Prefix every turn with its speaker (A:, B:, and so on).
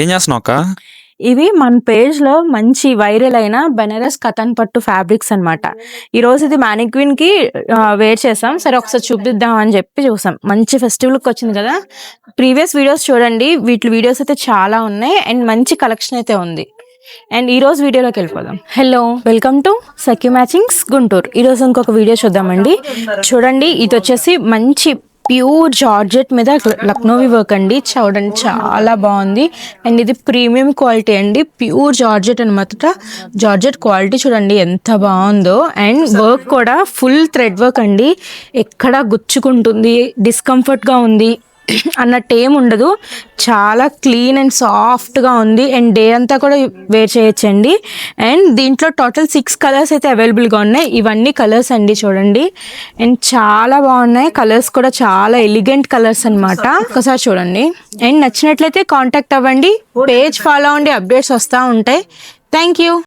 A: ఏం చేస్తున్నావు అక్క?
B: ఇవి మన పేజ్లో మంచి వైరల్ అయిన బెనారస్ కథన్ పట్టు ఫ్యాబ్రిక్స్ అనమాట ఈ రోజు ఇది మ్యానిక్విన్కి వేర్ చేసాం. సరే ఒకసారి చూపిద్దాం అని చెప్పి చూసాం. మంచి ఫెస్టివల్కి వచ్చింది కదా. ప్రీవియస్ వీడియోస్ చూడండి. వీటి వీడియోస్ అయితే చాలా ఉన్నాయి. అండ్ మంచి కలెక్షన్ అయితే ఉంది. అండ్ ఈ రోజు వీడియోలోకి వెళ్ళిపోదాం. Hello welcome to Sakhya matchings Guntur. ఈ రోజు ఇంకొక వీడియో చూద్దామండి. చూడండి ఇది వచ్చేసి మంచి ప్యూర్ జార్జెట్ మీద లక్నోవి వర్క్ అండి. చూడండి చాలా బాగుంది. అండ్ ఇది ప్రీమియం క్వాలిటీ అండి. ప్యూర్ జార్జెట్ అనమాట జార్జెట్ క్వాలిటీ చూడండి ఎంత బాగుందో. అండ్ వర్క్ కూడా ఫుల్ థ్రెడ్ వర్క్ అండి. ఎక్కడ గుచ్చుకుంటుంది డిస్కంఫర్ట్గా ఉంది. అన్నట్టు ఏం ఉండదు చాలా క్లీన్ అండ్ సాఫ్ట్గా ఉంది. అండ్ డే అంతా కూడా వేర్ చేయొచ్చండి. అండ్ దీంట్లో టోటల్ సిక్స్ కలర్స్ అయితే అవైలబుల్గా ఉన్నాయి. ఇవన్నీ కలర్స్ అండి చూడండి. అండ్ చాలా బాగున్నాయి. కలర్స్ కూడా చాలా ఎలిగెంట్ కలర్స్ అన్నమాట. ఒకసారి చూడండి. అండ్ నచ్చినట్లయితే కాంటాక్ట్ అవ్వండి. పేజ్ ఫాలో అవ్వండి. అప్డేట్స్ వస్తూ ఉంటాయి. Thank you.